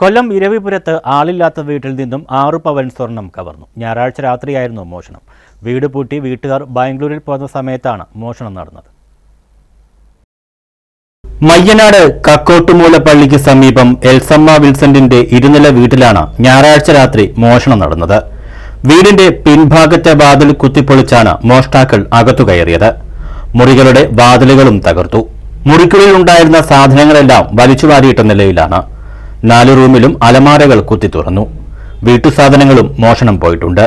കൊല്ലം ഇരവിപുരത്ത് ആളില്ലാത്ത വീട്ടിൽ നിന്നും ആറ് പവൻ സ്വർണം കവർന്നു. ഞായറാഴ്ച രാത്രിയായിരുന്നു മോഷണം. വീട് പൂട്ടി വീട്ടുകാർ ബാംഗ്ലൂരിൽ പോകുന്ന സമയത്താണ് മോഷണം നടന്നത്. മയ്യനാട് കക്കോട്ടുമൂല പള്ളിക്ക് സമീപം എൽസമ്മ വിൽസന്റിന്റെ ഇരുനില വീട്ടിലാണ് ഞായറാഴ്ച രാത്രി മോഷണം നടന്നത്. വീടിന്റെ പിൻഭാഗത്തെ വാതിൽ കുത്തിപ്പൊളിച്ചാണ് മോഷ്ടാക്കൾ അകത്തു കയറിയത്. മുറികളുടെ വാതിലുകളും തകർത്തു. മുറിക്കുള്ളിൽ ഉണ്ടായിരുന്ന സാധനങ്ങളെല്ലാം വലിച്ചുവാരിയിട്ട നിലയിലാണ്. നാല് റൂമിലും അലമാരകൾ കുത്തി തുറന്നു. വീട്ടുസാധനങ്ങളും മോഷണം പോയിട്ടുണ്ട്.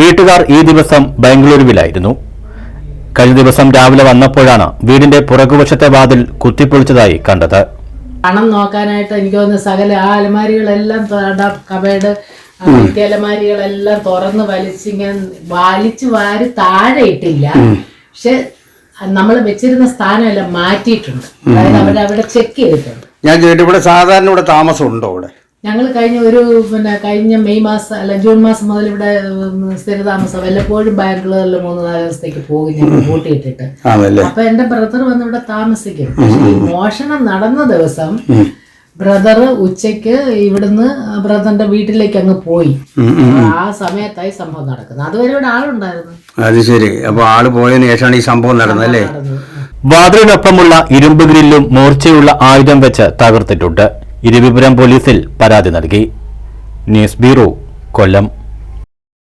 വീട്ടുകാർ ഈ ദിവസം ബംഗളൂരുവിലായിരുന്നു. കഴിഞ്ഞ ദിവസം രാവിലെ വന്നപ്പോഴാണ് വീടിന്റെ പുറകുവശത്തെ വാതിൽ കുത്തിപ്പൊളിച്ചതായി കണ്ടത്. പണം നോക്കാനായിട്ട് എനിക്ക് തോന്നുന്നു സകല ആ അലമാരികളെല്ലാം കബേഡ് മറ്റേ അലമാരികളെല്ലാം തുറന്ന് വലിച്ചിങ്ങനെ വലിച്ചു വാരി താഴെ ഇട്ടില്ല. പക്ഷെ നമ്മൾ വെച്ചിരുന്ന സ്ഥാനമെല്ലാം മാറ്റിയിട്ടുണ്ട്. അതായത് അവരവിടെ ചെക്ക് ചെയ്തിട്ടുണ്ട്. ഞാൻ ചോദിച്ചു ഇവിടെ സാധാരണ ഇവിടെ താമസം ഉണ്ടോ ഇവിടെ ഞങ്ങൾ കഴിഞ്ഞ ഒരു പിന്നെ കഴിഞ്ഞ മെയ് മാസം അല്ല ജൂൺ മാസം മുതൽ ഇവിടെ സ്ഥിരതാമസം വല്ലപ്പോഴും ബാംഗ്ലൂരിൽ മൂന്ന് നാല് ദിവസത്തേക്ക് പോകും ഞങ്ങൾ കൂട്ടിയിട്ടിട്ട് അപ്പൊ എന്റെ ബ്രദർ വന്ന് ഇവിടെ താമസിക്കും. പക്ഷെ ഈ മോഷണം നടന്ന ദിവസം ബ്രദർ ഉച്ചയ്ക്ക് ഇവിടുന്ന് ബ്രദറിന്റെ വീട്ടിലേക്ക് അങ്ങ് പോയി. ആ സമയത്തായി സംഭവം നടക്കുന്നത്. അതുവരെ ഇവിടെ ആളുണ്ടായിരുന്നു. അത് ശരി. അപ്പൊ ആൾ പോയതിനു ശേഷമാണ് ഈ സംഭവം നടന്നത് നടന്നത്. വാതിലിനൊപ്പമുള്ള ഇരുമ്പ് ഗ്രില്ലും മൂർച്ചയുള്ള ആയുധം വെച്ച് തകർത്തിട്ടുണ്ട്. ഇരുവിപുരം പോലീസിൽ പരാതി നൽകി. News bureau Kollam.